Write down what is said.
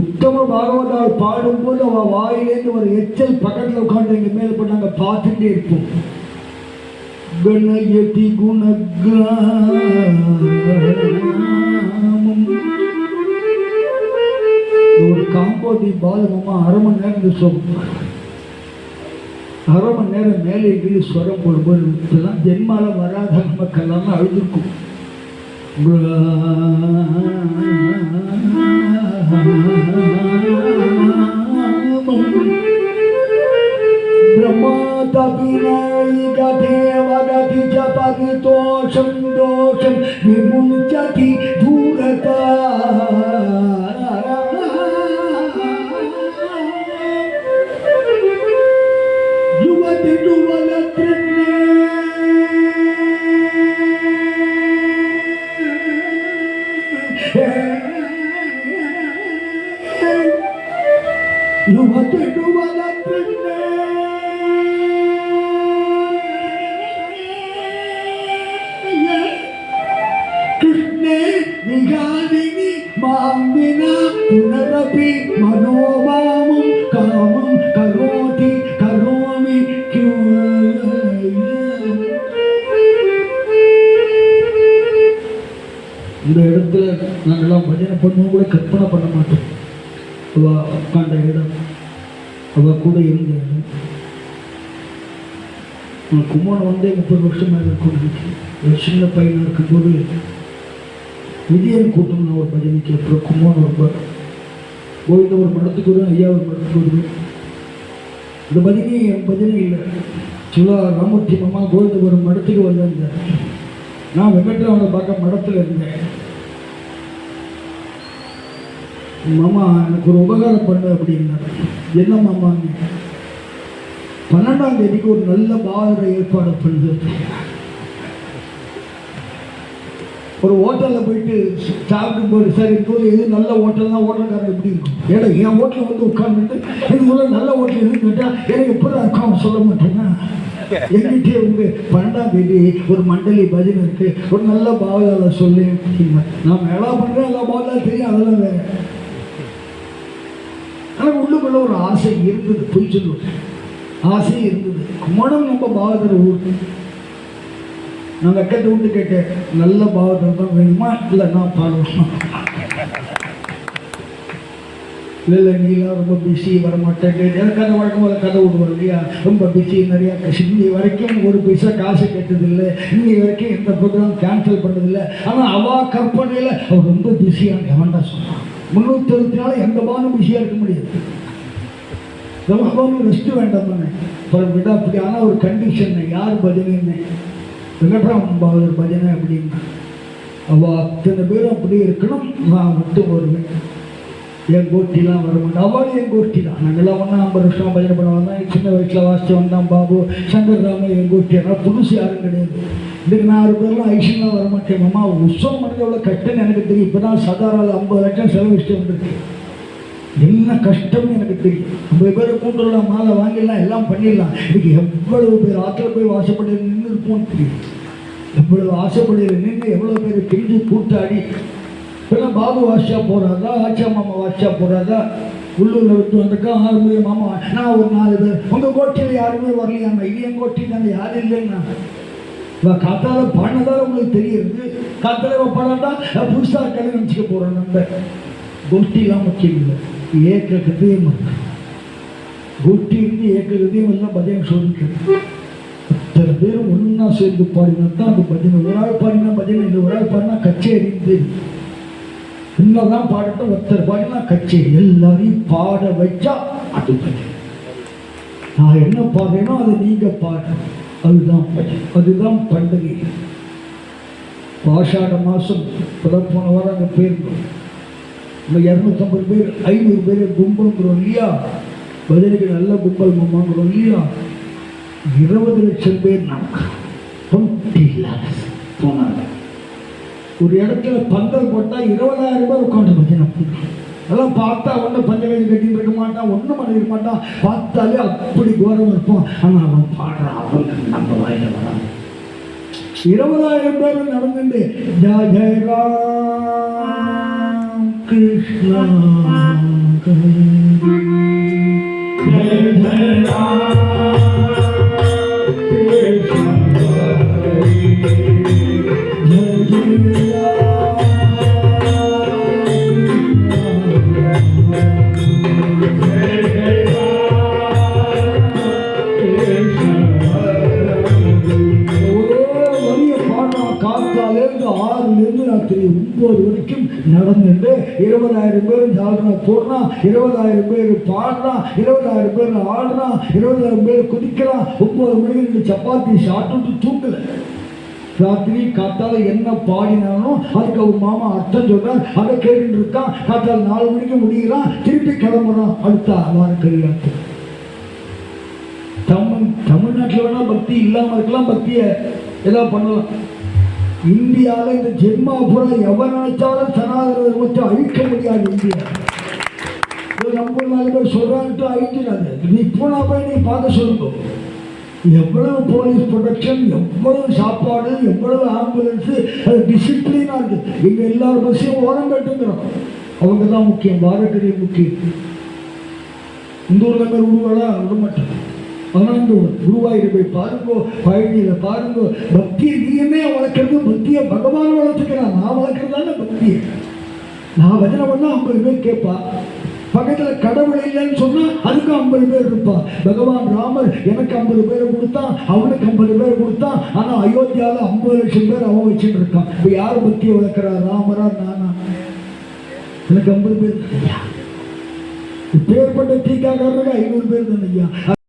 உத்தம பாகவதால் பாடும்போது அவ வாயிலேருந்து ஒரு எச்சல் பக்கத்துல உட்காந்து எங்க மேல போட்டு நாங்க பார்த்துட்டே இருப்போம். கணயதி குணகிராமம் ஒரு காம்போதி பாலமம்மா அரை மணி நேரம் சொல்லும் அரை மணி நேரம் மேலே கீழே சொரம் போடும்போது இப்பெல்லாம் ஜென்மால வராத நமக்கெல்லாம் அழுதுருக்கும். സന്തോഷം ദോഷം വിമുഞ്ചതി ദൂരതാ യുവതിടുവലത്തിൻ്റെ पुनरपि मनोभावं कामं करोति करोमि இந்த இடத்துல நாங்கள்லாம் பஜனை பண்ணுவோம் கூட கற்பனை பண்ண மாட்டோம் அவ உட்காண்ட இடம் அவ கூட இருந்த இடம் நான் குமாரம் வந்தே முப்பது வருஷம் மேலே இருக்கும் நினைக்கிறேன். ஒரு சின்ன பையனாக இருக்கும்போது விஜயன் கூட்டம் நான் ஒரு பஜனைக்கு அப்புறம் குமாரம் ரொம்ப கோவிந்த ஒரு வரும் ஐயா ஒரு வரும். இந்த பஜனை என் பஜனை இல்லை. சுலா ராமூர்த்தி மாமா கோவிந்தபுரம் மடத்துக்கு வந்திருந்தேன் நான் வெங்கட்ராமனை பார்க்க மடத்தில் இருந்தேன். மாமா எனக்கு ஒரு உபகாரம் பண்ணு அப்படின்னாரு. என்ன மாமா பன்னெண்டாம் தேதிக்கு ஒரு நல்ல பாதர ஏற்பாடு பண்ணுது. ஒரு ஹோட்டலில் போயிட்டு சாப்பிட்டு போய் சார் இப்போது எது நல்ல ஹோட்டல்னா ஹோட்டல்காரன் எப்படி இருக்கும்? ஏடா என் ஹோட்டலில் வந்து உட்காந்துட்டு இது முதல்ல நல்ல ஹோட்டல் எதுன்னு கேட்டால் எனக்கு எப்படி உட்காந்து சொல்ல மாட்டேன்னா? எங்கிட்டே உங்க பன்னெண்டாம் தேதி ஒரு மண்டலி பஜனை இருக்கு. ஒரு நல்ல பாவலால சொல்லு. நான் மேலா பண்ணுறேன் எல்லா பாவலா தெரியும் அதெல்லாம் வேற. ஆனால் உள்ளுக்குள்ள ஒரு ஆசை இருந்தது பொய் சொல்லுவேன் ஆசை இருந்தது. மனம் நம்ம பாவதர் ஊருக்கு நான் வெக்கத்தை விட்டு கேட்டேன் நல்ல பாவதர் தான் வேணுமா இல்லை நான் பாடுவோம் இல்லை இல்லை நீலாம் ரொம்ப பிஸி வரமாட்டேன் எனக்கு கதை வழக்கம் போல கதை விடுவோம் இல்லையா ரொம்ப பிஸி நிறையா இன்னி வரைக்கும் ஒரு பைசா காசு கேட்டதில்லை இன்னி வரைக்கும் எந்த ப்ரோக்ராம் கேன்சல் பண்ணதில்லை ஆனால் அவா கற்பனையில் அவர் ரொம்ப பிஸியாக வேண்டாம் சொன்னான் முந்நூற்றி அறுபத்தி நாலு எந்த பானும் பிஸியாக இருக்க முடியாது நம்ம பானும் வேண்டாம் தானே அப்புறம் விட அப்படி ஆனால் ஒரு கண்டிஷன் யார் பஜனைன்னு வெங்கட்ராமன் பகதூர் பஜனை அப்படின்னா அவள் அத்தனை பேரும் அப்படி இருக்கணும். நான் மட்டும் வருவேன். என் கோஷ்டிலாம் வரமாட்டேன் அவளும் என் கோஷ்டி தான் நாங்கள்லாம் ஒன்றா ஐம்பது வருஷம் பஜனை பண்ணுவாங்க சின்ன வயசில் வாசித்து வந்தான் பாபு. சங்கர் ராம என் கோஷ்டி ஆனால் புதுசு யாரும் கிடையாது. இதுக்கு நான் பேர்லாம் ஐஷன்லாம் வரமாட்டேன் மாமா உற்சவம் பண்ணுறது எவ்வளோ கஷ்டம்னு எனக்கு தெரியும். இப்போ தான் சாதாரண ஐம்பது லட்சம் செலவு செலவிச்சுட்டு வந்திருக்கு. என்ன கஷ்டம் எனக்கு தெரியும். ஐம்பது பேரை கூட்டுலாம் மாலை வாங்கிடலாம் எல்லாம் பண்ணிடலாம். இதுக்கு எவ்வளவு பேர் ஆற்றில் போய் வாசப்படி நின்று இருப்போம்னு தெரியும். எவ்வளவு ஆசைப்படையில் நின்று எவ்வளோ பேர் பிரிஞ்சு கூட்டாடி இப்போல்லாம் பாபு வாஷா போகிறாதா ஆச்சா மாமா வாஷா போகிறாதா உள்ளூரில் விட்டு வந்திருக்கா ஆறு மாமா நான் ஒரு நாலு பேர். உங்கள் கோட்டையில் யாருமே வரலையாங்க இது என் கோட்டையில் அந்த யாரும் இல்லைன்னா? இவன் காத்தால பாடினதால உங்களுக்கு தெரியுது? காத்தால இவ புதுசாக இருக்காது நினச்சிக்க போகிறோம் நம்ம கோஷ்டிலாம் முக்கியம் இல்லை. ஏக ஹிருதயம் இருக்கு கோஷ்டி இருந்து ஏக ஹிருதயம் எல்லாம் பஜனை சோதிக்கணும் அத்தனை பேரும் ஒன்றா சேர்ந்து பாடினா தான் அந்த பஜனை ஒரு ஆள் பாடினா பஜனை இந்த ஒரு ஆள் பாடினா கச்சேரி இன்னதான் பாடட்டும் ஒருத்தர் பாடினா கச்சேரி. எல்லாரையும் பாட வச்சா அது பஜனை நான் என்ன பாடுறேனோ அதை நீங்கள் பாடணும் அதுதான் பஜனை அதுதான் பண்டிகை. ஆஷாட மாதம் இப்போதான் போன வாரம் அங்கே போயிருந்தோம். நம்ம இரநூத்தம்பது பேர் ஐநூறு பேர் கும்பலுங்கிறோம் இல்லையா? பதிலுக்கு நல்ல கும்பல் மாமாங்கிறோம் இல்லையா? இருபது லட்சம் பேர் நமக்கு. போனாங்க. ஒரு இடத்துல பந்தல் போட்டால் இருபதாயிரம் ரூபாய் உட்காந்து பஜனை அதெல்லாம் பார்த்தா ஒன்றும் பஞ்சகஜி கட்டின்னு இருக்க மாட்டான் ஒன்றும் பண்ணிருக்க மாட்டான். பார்த்தாலே அப்படி கோரம் இருப்போம் ஆனால் அவன் பாடுறான் அவன் நம்ம வாயில வரான். இருபதாயிரம் பேர் நடந்துட்டு ஜெய ஜெய ராம் காத்தாலேருந்து ஆறுலேருந்து ஒன்பது நடந்து இருபதாயிரம் பேர் ஜால்ரா போடுறான் இருபதாயிரம் பேர் பாடுறான் இருபதாயிரம் பேர் ஆடுறான் இருபதாயிரம் பேர் குதிக்கிறான் ஒன்பது மணிக்கு சப்பாத்தி சாப்பிட்டு தூங்கல. ராத்திரி காத்தால என்ன பாடினாலும் அதுக்கு அவங்க மாமா அர்த்தம் சொல்றான் அதை கேட்டு இருக்கான் காத்தால நாலு மணிக்கு முடிகிறான் திருப்பி கிளம்புறான் அடுத்த வார கல்யாணத்துக்கு. தமிழ் தமிழ்நாட்டில் வேணா பக்தி இல்லாமல் இருக்கலாம் பக்தியை ஏதாவது பண்ணலாம். இந்தியாவில் இந்த ஜென்மாபுரம் எவன் நினைச்சாலும் சனாதன தர்மத்தை அழிக்க முடியாது இந்தியா. இது நம்ம நாலு பேர் சொல்றான்ட்டு அழிக்கிறாங்க நீ போனா போய் நீ பார்க்க சொல்லுங்க. எவ்வளவு போலீஸ் ப்ரொடக்ஷன் எவ்வளவு சாப்பாடு எவ்வளவு ஆம்புலன்ஸு அது டிசிப்ளினாக இருக்குது இங்கே எல்லார் பஸ்ஸையும் ஓரம் கட்டுங்கிறோம். அவங்க தான் முக்கியம் பாரதிய முக்கியம். இந்த ஊர்ல பேர் உருவாடா விட மாட்டேன் ஆனால் இந்த குருவாயூர் போய் பாருங்கோ பழனியில் பாருங்கோ. பக்தி நீயுமே பக்தியை பகவான் வளர்த்துக்கிறான் நான் வளர்க்கறதான பக்தியை நான் வச்சனை பண்ணா ஐம்பது பேர் கேட்பா. பக்கத்துல கடவுள் இல்லைன்னு சொன்னா அதுக்கு ஐம்பது பேர் இருப்பா. பகவான் ராமர் எனக்கு ஐம்பது பேரை கொடுத்தான் அவனுக்கு ஐம்பது பேர் கொடுத்தான் ஆனா அயோத்தியால ஐம்பது லட்சம் பேர் அவன் வச்சுட்டு இருக்கான். இப்போ யார் பக்தியை வளர்க்குறா ராமரா நானா? எனக்கு ஐம்பது பேர் ஐயா இப்பேற்பட்ட தீக்காக்காரருக்கு ஐநூறு பேர் தானே ஐயா?